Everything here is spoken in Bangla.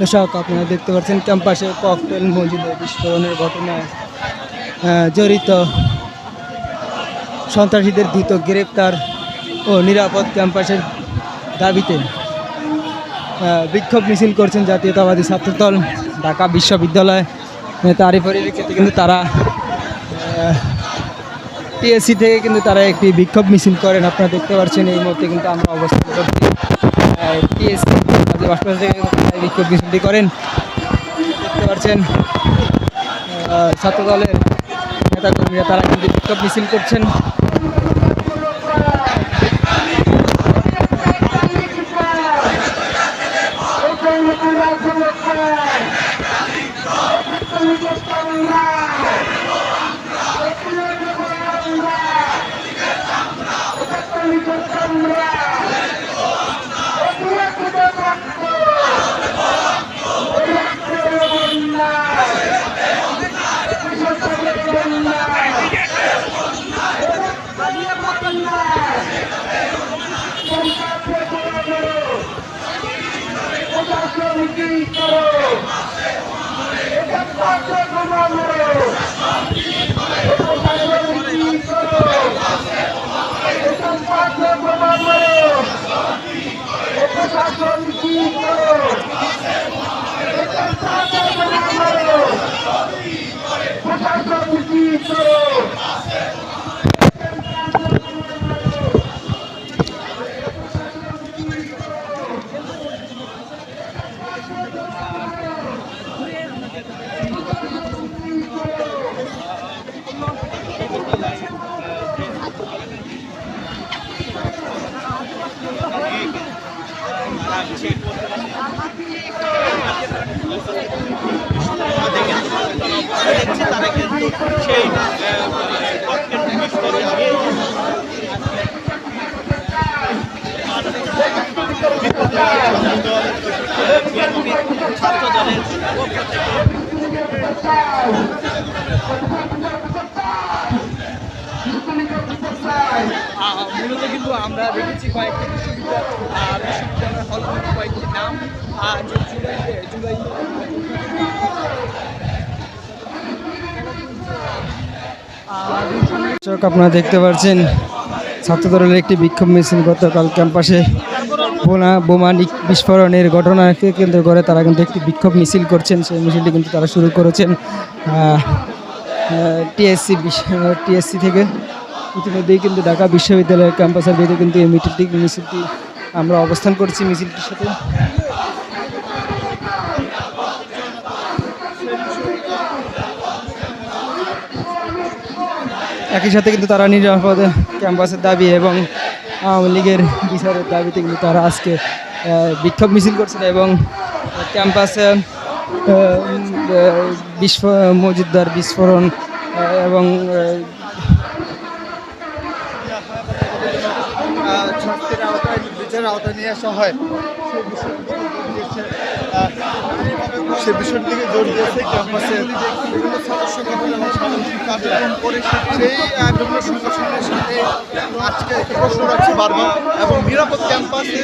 দর্শক, আপনারা দেখতে পাচ্ছেন ক্যাম্পাসে ককটেল মসজিদে বিস্ফোরণের ঘটনায় জড়িত সন্ত্রাসীদের দ্রুত গ্রেপ্তার ও নিরাপদ ক্যাম্পাসের দাবিতে বিক্ষোভ মিছিল করছেন জাতীয়তাবাদী ছাত্রদল, ঢাকা বিশ্ববিদ্যালয় তারই পরিপ্রেক্ষিতে কিন্তু তারা টিএসসি থেকে কিন্তু তারা একটি বিক্ষোভ মিছিল করেন। আপনারা দেখতে পাচ্ছেন এই মুহূর্তে কিন্তু আমরা অবস্থান করছি টিএসসি থেকে বিক্ষোভ মিছিলটি করেন। দেখতে পাচ্ছেন আহ, ছাত্রদলের নেতাকর্মীরা তারা কিন্তু বিক্ষোভ মিছিল করছেন। Patrick Romano. তারা কিন্তু সেই ছাত্র দলের মূলত কিন্তু আমরা দেখেছি কয়েকটি বিশ্ববিদ্যালয় বিশ্ববিদ্যালয়ের হলগুলোর কয়েকটি নাম জুলাই জুলাই দর্শক, আপনারা দেখতে পাচ্ছেন, ছাত্রদলের একটি বিক্ষোভ মিছিল গতকাল ক্যাম্পাসে। বোনা, বোমা বিস্ফোরণের ঘটনাকে কেন্দ্র করে তারা কিন্তু একটি বিক্ষোভ মিছিল করছেন। সেই মিছিলটি কিন্তু তারা শুরু করেছেন টিএসসি টিএসসি থেকে। ইতিমধ্যেই কিন্তু ঢাকা বিশ্ববিদ্যালয়ের ক্যাম্পাসের ভিতরে কিন্তু এই মিছিলটি মিছিলটি আমরা অবস্থান করছি, মিছিলটির সাথে। একই সাথে কিন্তু তারা নিরাপদ ক্যাম্পাসের দাবি এবং আওয়ামী লীগের বিচারের দাবিতে কিন্তু তারা আজকে বিক্ষোভ মিছিল করছিল এবং ক্যাম্পাসে বিস্ফো মজুদ্দার বিস্ফোরণ এবং শাস্তির আওতায় বিচারের আওতায় নিয়ে আসা হয়। সে বিষয়টির দিকে জোর দিয়েছে ক্যাম্পাসে বিভিন্ন এবং কার্যক্রম করে সেই বিভিন্ন সংগঠনের সাথে আজকে প্রশ্ন রাখছে বারবার। এবং নিরাপদ ক্যাম্পাসে